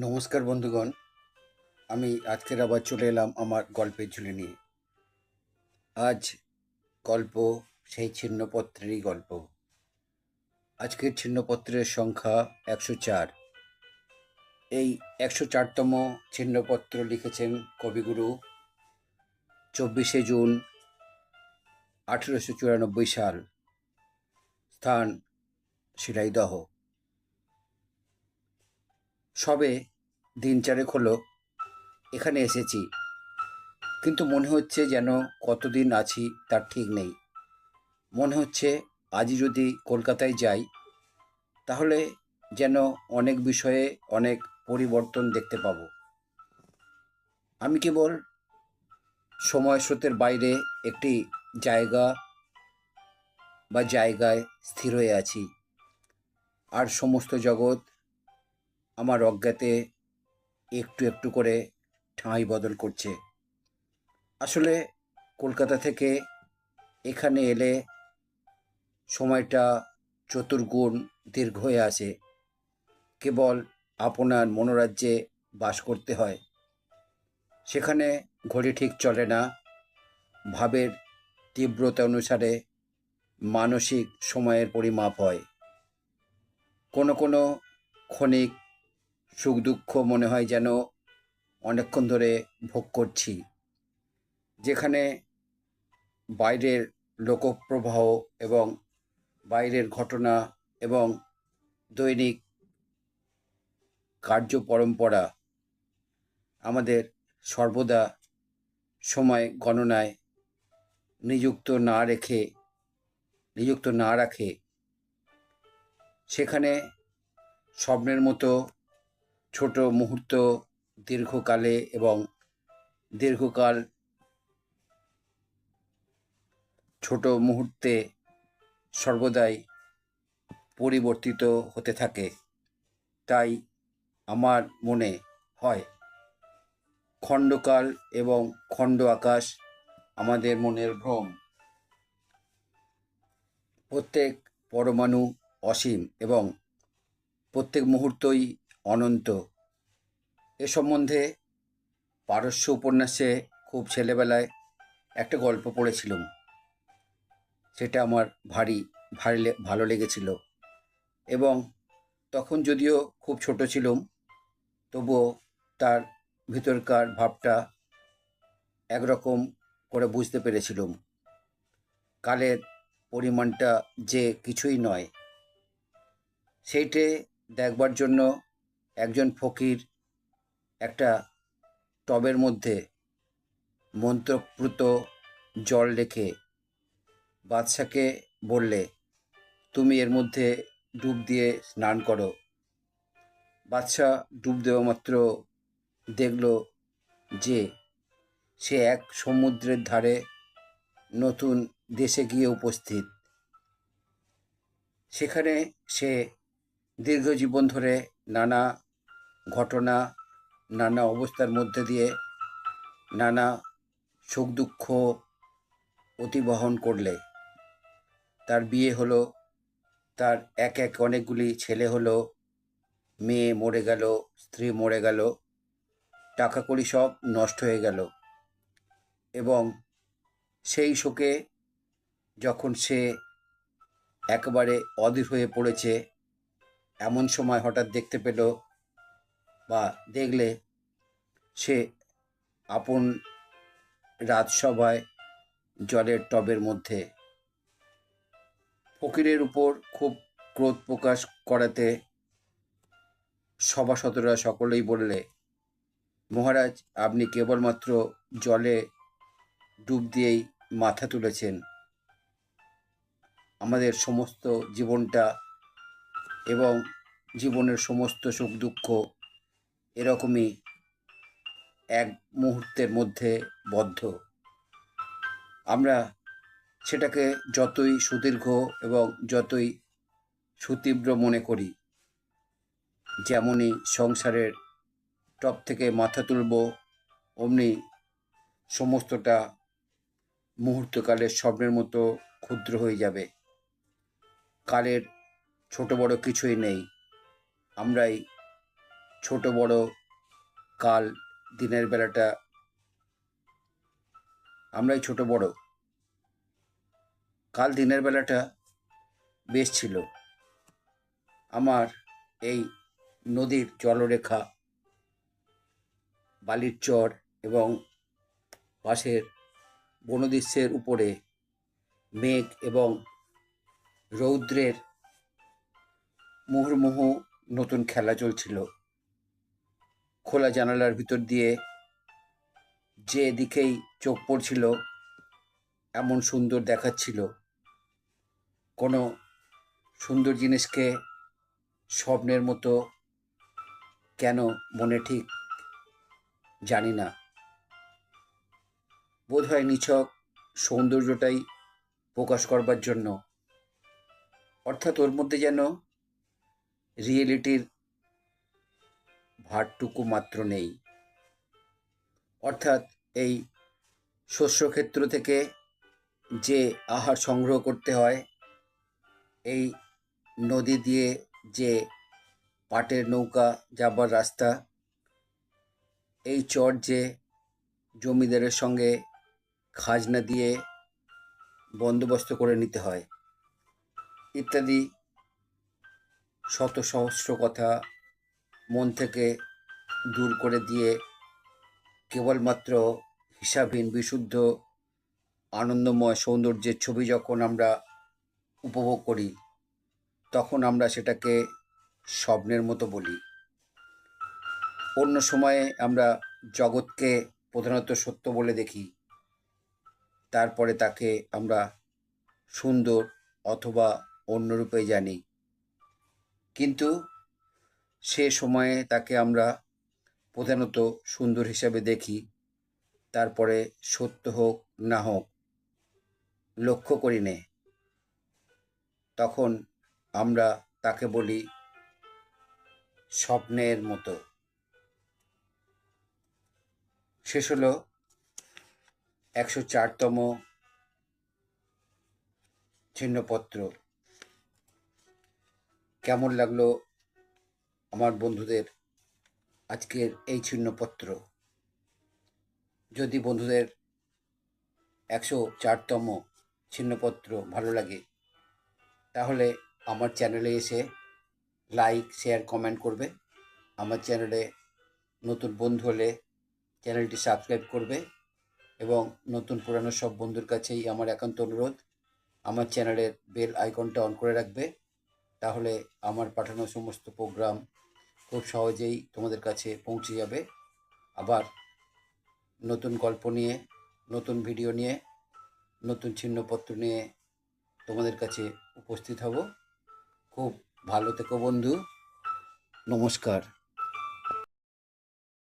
নমস্কার বন্ধুগণ, আমি আজকের আবার চলে এলাম আমার গল্পের ঝুলি নিয়ে। আজ গল্প, সেই ছিন্নপত্রেরই গল্প। আজকের ছিন্নপত্রের সংখ্যা একশো চার। এই একশো চারতম ছিন্নপত্র লিখেছেন কবিগুরু চব্বিশে জুন আঠেরোশো চুরানব্বই সাল, স্থান শিলাইদহ। সবে দিন চারেক হলো, এখানে এসেছি। কিন্তু মনে হচ্ছে যেন কতদিন আছি তার ঠিক নেই। মনে হচ্ছে আজই যদি কলকাতায় যাই, তাহলে যেন অনেক বিষয়ে অনেক পরিবর্তন দেখতে পাবো। আমি কেবল সময় স্রোতের বাইরে একটি জায়গা বা জায়গায় স্থির হয়ে আছি। আর সমস্ত জগৎ আমার অজ্ঞাতে একটু একটু করে ঠাঁই বদল করছে। আসলে কলকাতা থেকে এখানে এলে সময়টা চতুর্গুণ দীর্ঘ হয়ে আসে। কেবল আপনার মনোরাজ্যে বাস করতে হয়। সেখানে ঘড়ি ঠিক চলে না। ভাবের তীব্রতা অনুসারে মানসিক সময়ের পরিমাপ হয়। কোনো কোনো ক্ষণিক সুখ দুঃখ মনে হয় যেন অনেকক্ষণ ধরে ভোগ করছি। যেখানে বাইরের লোকপ্রবাহ এবং বাইরের ঘটনা এবং দৈনিক কার্য পরম্পরা আমাদের সর্বদা সময় গণনায় নিযুক্ত না রেখে, নিযুক্ত না রাখে। সেখানে স্বপ্নের মতো ছোট মুহূর্ত দীর্ঘকালে এবং দীর্ঘকাল ছোট মুহূর্তে সর্বদাই পরিবর্তিত হতে থাকে। তাই আমার মনে হয়, খণ্ডকাল এবং খণ্ড আকাশ আমাদের মনের ভ্রম। প্রত্যেক পরমাণু অসীম এবং প্রত্যেক মুহূর্তই অনন্ত। এ সম্বন্ধে পারস্য উপন্যাসে খুব ছেলেবেলায় একটা গল্প পড়েছিলাম। সেটা আমার ভারী ভারী ভালো লেগেছিল। এবং তখন যদিও খুব ছোট ছিলাম, তবুও তার ভিতরকার ভাবটা একরকম করে বুঝতে পেরেছিলাম। কালের পরিমাণটা যে কিছুই নয়, সেইটে দেখবার জন্য একজন ফকির একটা টবের মধ্যে মন্ত্রপ্রুত জল রেখে বাদশাকে বললে, তুমি এর মধ্যে ডুব দিয়ে স্নান করো। বাদশাহ ডুব দেওয়া মাত্র দেখল যে সে এক সমুদ্রের ধারে নতুন দেশে গিয়ে উপস্থিত। সেখানে সে দীর্ঘ জীবন ধরে নানা ঘটনা, নানা অবস্থার মধ্যে দিয়ে নানা সুখ দুঃখ অতিবহন করলে। তার বিয়ে হলো, তার এক এক অনেকগুলি ছেলে হলো, মেয়ে মরে গেল, স্ত্রী মরে গেল টাকা কড়ি সব নষ্ট হয়ে গেল। এবং সেই শোকে যখন সে একেবারে অধীর হয়ে পড়েছে, এমন সময় হঠাৎ দেখতে পেল বা দেখলে সে আপন রাজসভায় জলের টবের মধ্যে ফকিরের উপর খুব ক্রোধ প্রকাশ করাতে সভাসদরা সকলেই বললে, মহারাজ, আপনি কেবলমাত্র জলে ডুব দিয়েই মাথা তুলেছেন। আমাদের সমস্ত জীবনটা এবং জীবনের সমস্ত সুখ দুঃখ এরকমই এক মুহূর্তের মধ্যে বদ্ধ। আমরা সেটাকে যতই সুদীর্ঘ এবং যতই সুতীব্র মনে করি, যেমনই সংসারের টপ থেকে মাথা তুলব, অমনি সমস্তটা মুহূর্তকালের স্বপ্নের মতো ক্ষুদ্র হয়ে যাবে। কালের ছোট বড় কিছুই নেই। আমরাই ছোট, বড়, কাল, দিনের বেলাটা। আমরাই ছোট, বড়। কাল, দিনের বেলাটা বেশ ছিল। আমার এই নদীর জলরেখা, বালির চর এবং পাশের বনদৃশ্যের উপরে মেঘ এবং রৌদ্রের মুহুর্মুহু নতুন খেলা চলছিল। খোলা জানালার ভিতর দিয়ে যে দিকেই চোখ পড়ছিল, এমন সুন্দর দেখাচ্ছিল। কোনো সুন্দর জিনিসকে স্বপ্নের মতো কেন মনে ঠিক জানি না। বোধহয় নিছক সৌন্দর্যটাই প্রকাশ করবার জন্য। অর্থাৎ ওর মধ্যে যেন রিয়েলিটির ভারটুকু মাত্র নেই। অর্থাৎ এই শস্যক্ষেত্র থেকে যে আহার সংগ্রহ করতে হয়, এই নদী দিয়ে যে পাটের নৌকা যাবার রাস্তা, এই চর যে জমিদারের সঙ্গে খাজনা দিয়ে বন্দোবস্ত করে নিতে হয়, ইত্যাদি শত সহস্র কথা মন থেকে দূর করে দিয়ে কেবলমাত্র হিসাবহীন, বিশুদ্ধ, আনন্দময় সৌন্দর্যের ছবি যখন আমরা উপভোগ করি, তখন আমরা সেটাকে স্বপ্নের মতো বলি। অন্য সময়ে আমরা জগৎকে প্রধানত সত্য বলে দেখি, তারপরে তাকে আমরা সুন্দর অথবা অন্য রূপে জানি। কিন্তু সে সময়ে তাকে আমরা প্রধানত সুন্দর হিসাবে দেখি। তারপরে সত্য হোক, না হোক, লক্ষ্য করি নে। তখন আমরা তাকে বলি স্বপ্নের মতো। শেষ হলো একশো চারতম চিহ্নপত্র। কেমন লাগল আমার বন্ধুদের আজকের এই চিহ্নপত্র যদি বন্ধুদের একশো চারতম চিহ্নপত্র ভালো লাগে, তাহলে আমার চ্যানেলে এসে লাইক, শেয়ার, কমেন্ট করবে। আমার চ্যানেলে নতুন বন্ধু হলে চ্যানেলটি সাবস্ক্রাইব করবে এবং নতুন পুরানো সব বন্ধুর কাছেই আমার একান্ত অনুরোধ, আমার চ্যানেলের বেল আইকনটা অন করে রাখবে। তাহলে আমার পাঠানো সমস্ত প্রোগ্রাম খুব সহজেই তোমাদের কাছে পৌঁছে যাবে। আবার নতুন গল্প নিয়ে, নতুন ভিডিও নিয়ে, নতুন চিহ্নপত্র নিয়ে তোমাদের কাছে উপস্থিত হব। খুব ভালো থেকো বন্ধু। নমস্কার।